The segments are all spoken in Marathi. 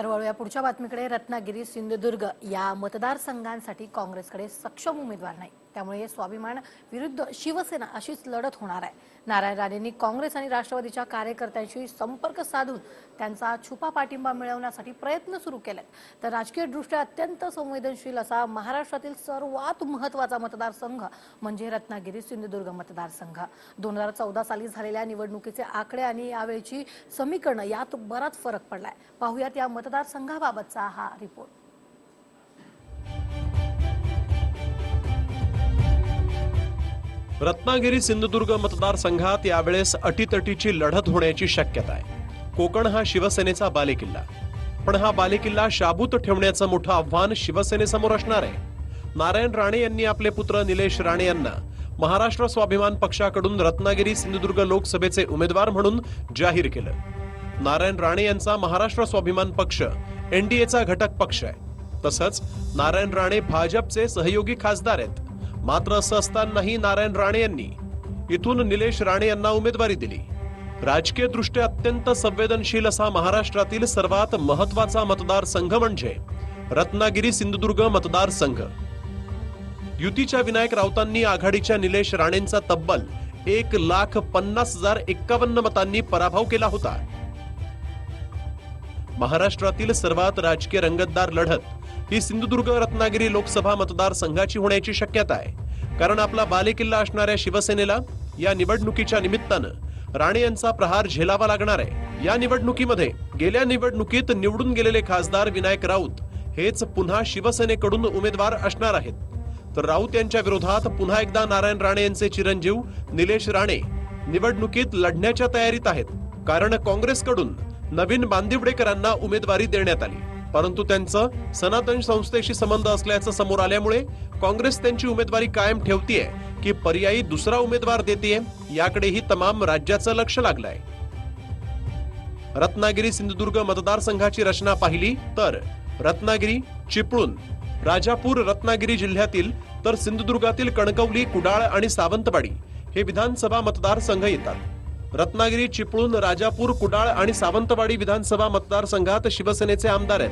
तर वळूया पुढच्या बातमीकडे. रत्नागिरी सिंधुदुर्ग या मतदारसंघांसाठी काँग्रेसकडे सक्षम उमेदवार नाही त्यामुळे स्वाभिमान विरुद्ध शिवसेना अशीच लढत होणार आहे. नारायण राणेंनी काँग्रेस आणि राष्ट्रवादीच्या कार्यकर्त्यांशी संपर्क साधून त्यांचा छुपा पाठिंबा मिळवण्यासाठी प्रयत्न सुरू केलेत. तर राजकीयदृष्ट्या अत्यंत संवेदनशील असा महाराष्ट्रातील सर्वात महत्त्वाचा मतदारसंघ म्हणजे रत्नागिरी सिंधुदुर्ग मतदारसंघ. दोन हजार चौदा साली झालेल्या निवडणुकीचे आकडे आणि यावेळची समीकरणं यात बराच फरक पडलाय. पाहुयात या मतदारसंघाबाबतचा हा रिपोर्ट रत्नागिरी सिंधुदुर्ग मतदारसंघात यावेळेस अटीतटीची लढत होण्याची शक्यता आहे. कोकण हा शिवसेनेचा बालेकिल्ला. पण हा बालेकिल्ला शाबूत ठेवण्याचं मोठं आव्हान शिवसेनेसमोर असणार आहे. नारायण राणे यांनी आपले पुत्र निलेश राणे यांना महाराष्ट्र स्वाभिमान पक्षाकडून रत्नागिरी सिंधुदुर्ग लोकसभेचे उमेदवार म्हणून जाहीर केलं. नारायण राणे यांचा महाराष्ट्र स्वाभिमान पक्ष एनडीएचा घटक पक्ष आहे. तसंच नारायण राणे भाजपचे सहयोगी खासदार आहेत. मात्र असं असतानाही नारायण राणे यांनी इथून निलेश राणे यांना उमेदवारी दिली. राजकीय दृष्ट्या अत्यंत संवेदनशील असा महाराष्ट्रातील सर्वात महत्त्वाचा मतदारसंघ म्हणजे रत्नागिरी सिंधुदुर्ग मतदारसंघ युतीच्या विनायक राऊतांनी आघाडीच्या निलेश राणेंचा तब्बल एक लाख पन्नास हजार एक्कावन्न मतांनी पराभव केला होता. महाराष्ट्रातील सर्वात राजकीय रंगतदार लढत ही सिंधुदुर्ग रत्नागिरी लोकसभा मतदारसंघाची होण्याची शक्यता आहे. कारण आपला बालेकिल्ला असणाऱ्या शिवसेनेला या निवडणुकीच्या निमित्तानं राणे यांचा प्रहार झेलावा लागणार आहे. या निवडणुकीमध्ये गेल्या निवडणुकीत निवडून गेलेले खासदार विनायक राऊत हेच पुन्हा शिवसेनेकडून उमेदवार असणार आहेत. तर राऊत यांच्या विरोधात पुन्हा एकदा नारायण राणे यांचे चिरंजीव निलेश राणे निवडणुकीत लढण्याच्या तयारीत आहेत. कारण काँग्रेसकडून नवीन बांदिवडेकरांना उमेदवारी देण्यात आली. परंतु त्यांचं सनातन संस्थेशी संबंध असल्याचं समोर आल्यामुळे काँग्रेस त्यांची उमेदवारी कायम ठेवतीये की पर्यायी दुसरा उमेदवार देते याकडेही तमाम राज्याचं लक्ष लागलंय. रत्नागिरी सिंधुदुर्ग मतदारसंघाची रचना पाहिली तर रत्नागिरी चिपळूण राजापूर रत्नागिरी जिल्ह्यातील तर सिंधुदुर्गातील कणकवली कुडाळ आणि सावंतवाडी हे विधानसभा मतदारसंघ येतात. रत्नागिरी चिपळूण राजापूर कुडाळ आणि सावंतवाडी विधानसभा मतदारसंघात शिवसेनेचे आमदार आहेत.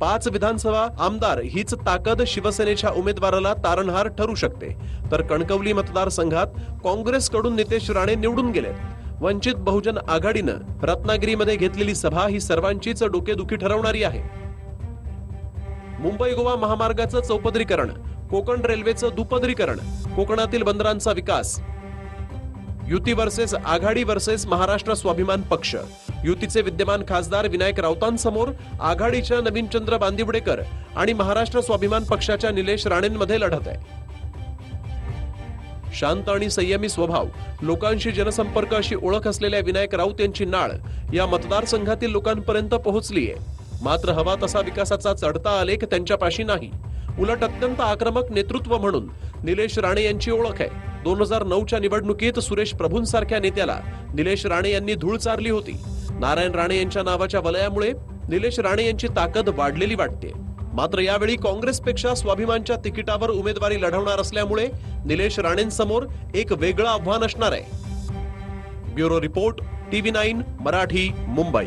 पाच विधानसभा आमदार हीच ताकद शिवसेनेच्या उमेदवाराला तारणहार ठरू शकते. तर कणकवली मतदारसंघात काँग्रेसकडून नितेश राणे निवडून गेलेत. वंचित बहुजन आघाडीनं रत्नागिरीमध्ये घेतलेली सभा ही सर्वांचीच डोकेदुखी ठरवणारी आहे. मुंबई गोवा महामार्गाचं चौपदरीकरण कोकण रेल्वेचं दुपदरीकरण कोकणातील बंदरांचा विकास युती वर्सेस आघाडी वर्सेस महाराष्ट्र स्वाभिमान पक्ष. युतीचे विद्यमान खासदार विनायक राऊतांसमोर आघाडीच्या नवीनचंद्र बांदिवडेकर आणि महाराष्ट्र स्वाभिमान पक्षाच्या निलेश राणेंमध्ये लढत आहे. शांत आणि संयमी स्वभाव लोकांशी जनसंपर्क अशी ओळख असलेल्या विनायक राऊत यांची नाळ या मतदारसंघातील लोकांपर्यंत पोहोचलीय. मात्र हवा तसा विकासाचा चढता आलेख त्यांच्यापाशी नाही. उलट अत्यंत आक्रमक नेतृत्व म्हणून निलेश राणे यांची ओळख आहे. दोन हजार नऊच्या निवडणुकीत सुरेश प्रभूंसारख्या नेत्याला निलेश राणे यांनी धूळ चारली होती. नारायण राणे यांच्या नावाच्या वलयामुळे निलेश राणे यांची ताकद वाढलेली वाटते. मात्र यावेळी काँग्रेसपेक्षा स्वाभिमानच्या तिकिटावर उमेदवारी लढवणार असल्यामुळे निलेश राणेंसमोर एक वेगळं आव्हान असणार आहे. Bureau report TV nine Marathi Mumbai.